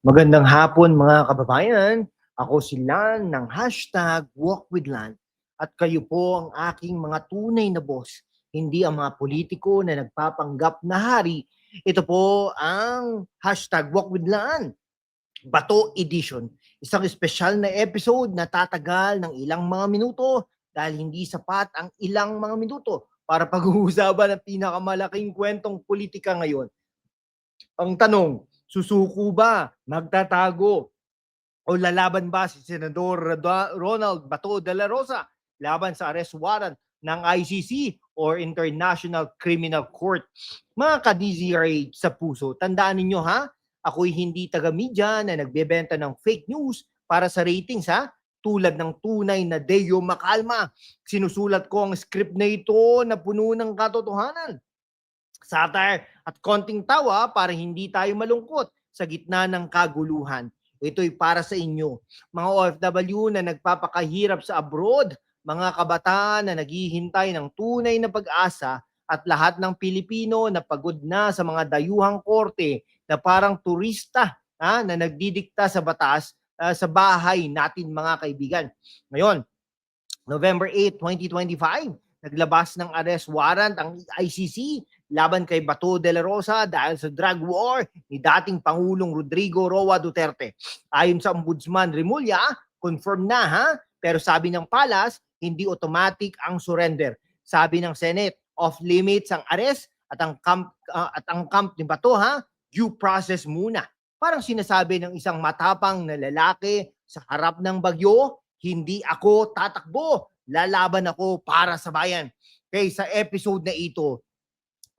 Magandang hapon mga kababayan. Ako si Lan ng hashtag Walk with Lan. At kayo po ang aking mga tunay na boss. Hindi ang mga politiko na nagpapanggap na hari. Ito po ang hashtag Walk with Lan. Bato Edition. Isang espesyal na episode na tatagal ng ilang mga minuto dahil hindi sapat ang ilang mga minuto para pag-uusapan ang pinakamalaking kwentong politika ngayon. Ang tanong, susuko ba, magtatago, o lalaban ba si Senador Ronald Bato de la Rosa laban sa arrest warrant ng ICC or International Criminal Court? Mga ka-DZRH sa puso, tandaan ninyo ha, ako'y hindi taga-media na nagbebenta ng fake news para sa ratings ha, tulad ng tunay na Deo Makalma. Sinusulat ko ang script na ito na puno ng katotohanan satire at konting tawa para hindi tayo malungkot sa gitna ng kaguluhan. Ito'y para sa inyo, mga OFW na nagpapakahirap sa abroad, mga kabataan na naghihintay ng tunay na pag-asa at lahat ng Pilipino na pagod na sa mga dayuhang korte na parang turista ha, na nagdidikta sa batas ah, sa bahay natin mga kaibigan. Ngayon, November 8, 2025, naglabas ng arrest warrant ang ICC laban kay Bato de la Rosa dahil sa drug war ni dating Pangulong Rodrigo Roa Duterte. Ayon sa Ombudsman Remulla, confirm na ha, pero sabi ng Palas, hindi automatic ang surrender. Sabi ng Senate, off limits ang arrest at ang camp ah, at ang camp ni Bato ha, due process muna. Parang sinasabi ng isang matapang na lalaki sa harap ng bagyo, hindi ako tatakbo, lalaban ako para sa bayan. Okay, sa episode na ito,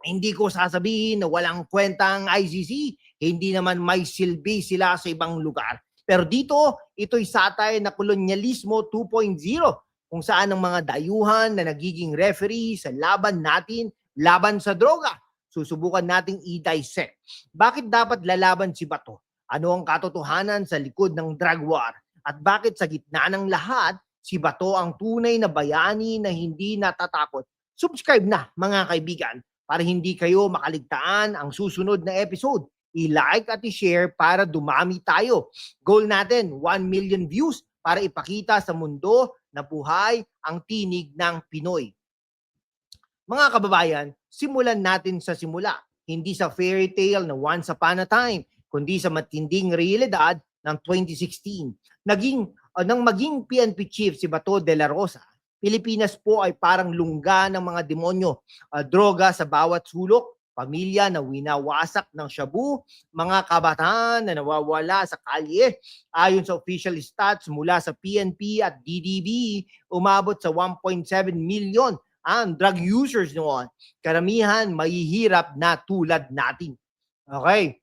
hindi ko sasabihin na walang kwentang ICC, hindi naman may silbi sila sa ibang lugar. Pero dito, ito'y satay na kolonyalismo 2.0 kung saan ang mga dayuhan na nagiging referee sa laban natin, laban sa droga. Susubukan nating i-dissect. Bakit dapat lalaban si Bato? Ano ang katotohanan sa likod ng drug war? At bakit sa gitna ng lahat, si Bato ang tunay na bayani na hindi natatakot? Subscribe na mga kaibigan para hindi kayo makaligtaan ang susunod na episode. I-like at i-share para dumami tayo. Goal natin, 1 million views para ipakita sa mundo na buhay ang tinig ng Pinoy. Mga kababayan, simulan natin sa simula. Hindi sa fairy tale na once upon a time, kundi sa matinding realidad ng 2016. Naging, uh, nang maging PNP chief si Bato de la Rosa, Pilipinas po ay parang lungga ng mga demonyo. Uh, droga sa bawat sulok, pamilya na winawasak ng shabu, mga kabataan na nawawala sa kalye. Ayon sa official stats mula sa PNP at DDB, umabot sa 1.7 million ang drug users noon. Karamihan mahihirap na tulad natin. Okay.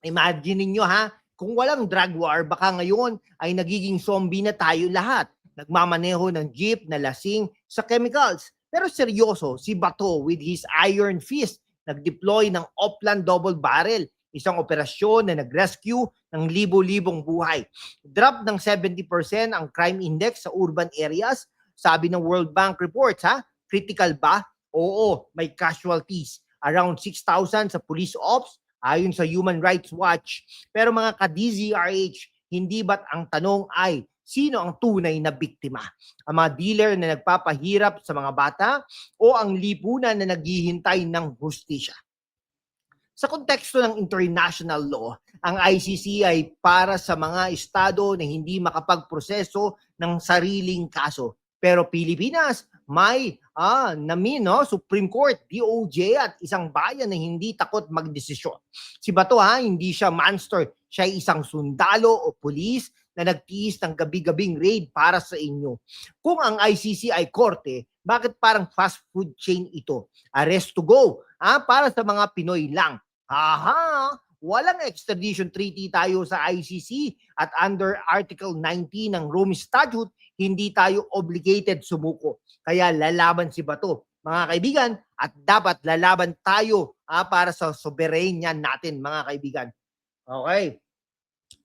Imagine niyo ha, kung walang drug war, baka ngayon ay nagiging zombie na tayo lahat nagmamaneho ng jeep na lasing sa chemicals. Pero seryoso, si Bato with his iron fist nag-deploy ng Oplan double barrel, isang operasyon na nag-rescue ng libo-libong buhay. Drop ng 70% ang crime index sa urban areas, sabi ng World Bank reports ha. Critical ba? Oo, may casualties. Around 6,000 sa police ops, ayon sa Human Rights Watch. Pero mga ka-DZRH, hindi ba't ang tanong ay sino ang tunay na biktima? Ang mga dealer na nagpapahirap sa mga bata o ang lipunan na naghihintay ng hustisya? Sa konteksto ng international law, ang ICC ay para sa mga estado na hindi makapagproseso ng sariling kaso. Pero Pilipinas, may ah, namin, no, Supreme Court, DOJ at isang bayan na hindi takot magdesisyon. Si Bato ha, hindi siya monster. Siya ay isang sundalo o pulis na nagtiis ng gabi-gabing raid para sa inyo. Kung ang ICC ay korte, bakit parang fast food chain ito? Arrest to go, ah, para sa mga Pinoy lang. Aha, walang extradition treaty tayo sa ICC at under Article 19 ng Rome Statute, hindi tayo obligated sumuko. Kaya lalaban si Bato, mga kaibigan, at dapat lalaban tayo ah, para sa soberenya natin, mga kaibigan. Okay.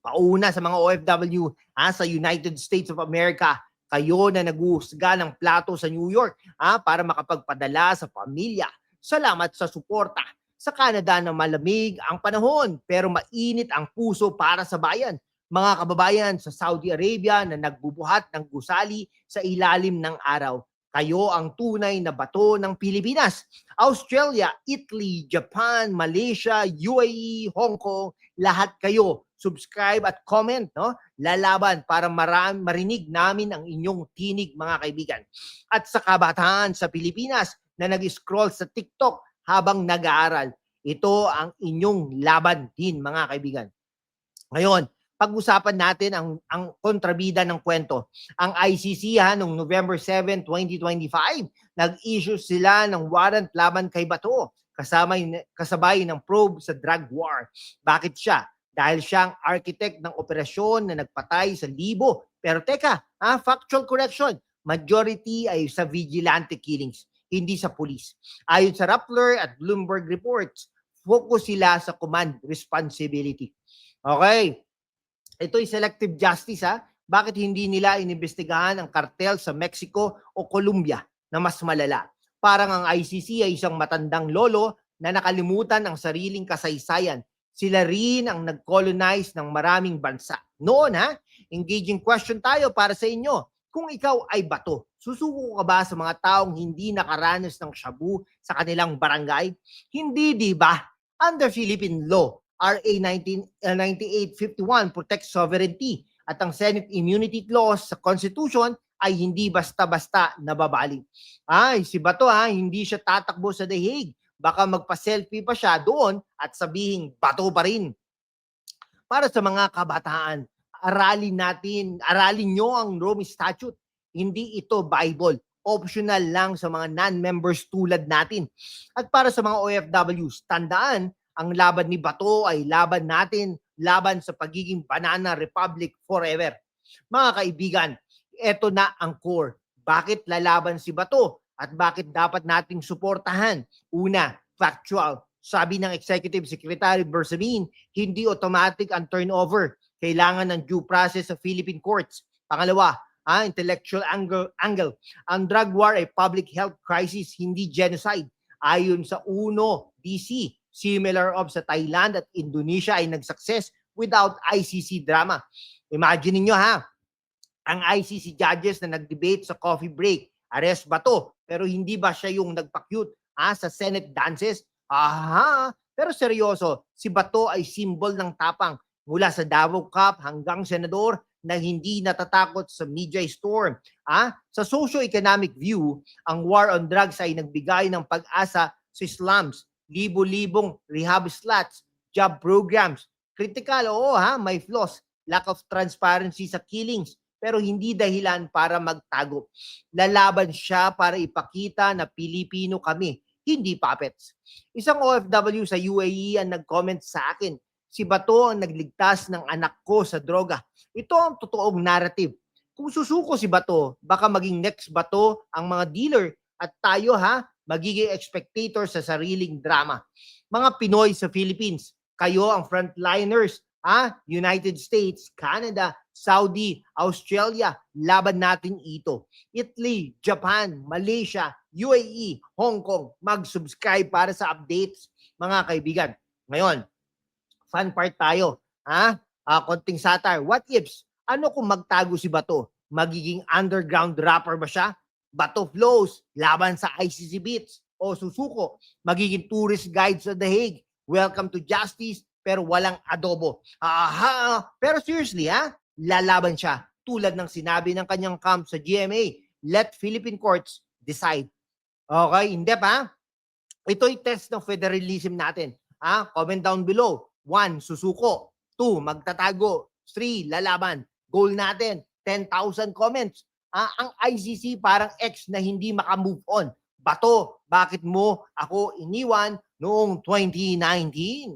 Pauna sa mga OFW ah, sa United States of America, kayo na naguhusga ng plato sa New York ah, para makapagpadala sa pamilya. Salamat sa suporta. Sa Canada na malamig ang panahon pero mainit ang puso para sa bayan. Mga kababayan sa Saudi Arabia na nagbubuhat ng gusali sa ilalim ng araw. Kayo ang tunay na bato ng Pilipinas. Australia, Italy, Japan, Malaysia, UAE, Hong Kong, lahat kayo subscribe at comment, no? Lalaban para maram, marinig namin ang inyong tinig, mga kaibigan. At sa kabataan sa Pilipinas na nag-scroll sa TikTok habang nag-aaral, ito ang inyong laban din, mga kaibigan. Ngayon, pag-usapan natin ang ang kontrabida ng kwento. Ang ICC ha noong November 7, 2025, nag-issue sila ng warrant laban kay Bato kasama kasabay ng probe sa drug war. Bakit siya? Dahil siya ang architect ng operasyon na nagpatay sa libo. Pero teka, ha, factual correction. Majority ay sa vigilante killings, hindi sa police. Ayon sa Rappler at Bloomberg reports, focus sila sa command responsibility. Okay, ito'y selective justice ha. Bakit hindi nila inimbestigahan ang kartel sa Mexico o Colombia na mas malala? Parang ang ICC ay isang matandang lolo na nakalimutan ang sariling kasaysayan. Sila rin ang nag-colonize ng maraming bansa. Noon ha, engaging question tayo para sa inyo. Kung ikaw ay bato, susuko ka ba sa mga taong hindi nakaranas ng shabu sa kanilang barangay? Hindi, di ba? Under Philippine law, RA 19, uh, 9851 protects sovereignty at ang Senate immunity clause sa Constitution ay hindi basta-basta nababaling. Ay, si Bato ha, hindi siya tatakbo sa The Hague. Baka magpa-selfie pa siya doon at sabihin, bato pa rin. Para sa mga kabataan, aralin natin, aralin nyo ang Rome Statute. Hindi ito Bible. Optional lang sa mga non-members tulad natin. At para sa mga OFWs, tandaan, ang laban ni Bato ay laban natin, laban sa pagiging Banana Republic forever. Mga kaibigan, eto na ang core. Bakit lalaban si Bato? At bakit dapat nating suportahan? Una, factual. Sabi ng Executive Secretary Bersamin, hindi automatic ang turnover. Kailangan ng due process sa Philippine courts. Pangalawa, ah, intellectual angle, angle. Ang drug war ay public health crisis, hindi genocide. Ayon sa UNO, DC, similar of sa Thailand at Indonesia ay nag-success without ICC drama. Imagine niyo ha, ang ICC judges na nag-debate sa coffee break, arrest ba to? Pero hindi ba siya yung nagpa-cute ah, sa Senate dances? Aha! Pero seryoso, si Bato ay symbol ng tapang mula sa Davao Cup hanggang senador na hindi natatakot sa media storm. Ah, sa socio-economic view, ang war on drugs ay nagbigay ng pag-asa sa slums, libo-libong rehab slots, job programs. Critical, oo ha, may flaws, lack of transparency sa killings, pero hindi dahilan para magtago. Lalaban siya para ipakita na Pilipino kami, hindi puppets. Isang OFW sa UAE ang nag-comment sa akin, si Bato ang nagligtas ng anak ko sa droga. Ito ang totoong narrative. Kung susuko si Bato, baka maging next Bato ang mga dealer at tayo ha, magiging spectator sa sariling drama. Mga Pinoy sa Philippines, kayo ang frontliners ah, United States, Canada, Saudi, Australia, laban natin ito. Italy, Japan, Malaysia, UAE, Hong Kong, mag-subscribe para sa updates, mga kaibigan. Ngayon, fun part tayo. Ha? Ah, konting satire. What ifs? Ano kung magtago si Bato? Magiging underground rapper ba siya? Bato flows, laban sa ICC beats, o susuko, magiging tourist guide sa The Hague. Welcome to justice, pero walang adobo. Aha! Pero seriously ha, lalaban siya. Tulad ng sinabi ng kanyang camp sa GMA, let Philippine courts decide. Okay, hindi pa? Ito'y test ng federalism natin. Ha? Comment down below. One, susuko. Two, magtatago. Three, lalaban. Goal natin, 10,000 comments. Ah, ang ICC parang ex na hindi makamove on. Bato, bakit mo ako iniwan noong 2019?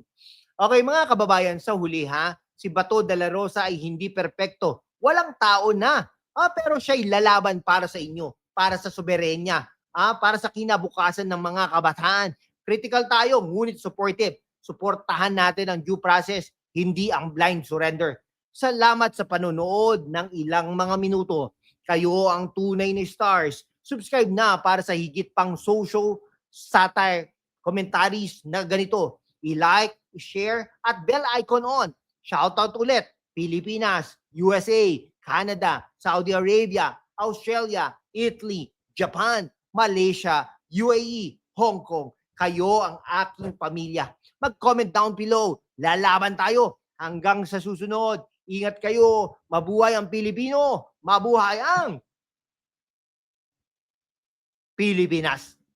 Okay mga kababayan, sa huli ha, si Bato de la Rosa ay hindi perpekto. Walang tao na. Ah, pero siya'y lalaban para sa inyo, para sa soberenya, ah, para sa kinabukasan ng mga kabataan. Critical tayo, ngunit supportive. Suportahan natin ang due process, hindi ang blind surrender. Salamat sa panonood ng ilang mga minuto. Kayo ang tunay na stars. Subscribe na para sa higit pang social satire commentaries na ganito. I-like, i-share, at bell icon on. Shoutout ulit. Pilipinas, USA, Canada, Saudi Arabia, Australia, Italy, Japan, Malaysia, UAE, Hong Kong. Kayo ang aking pamilya. Mag-comment down below. Lalaban tayo. Hanggang sa susunod. Ingat kayo. Mabuhay ang Pilipino. Mabuhay ang Pilipinas.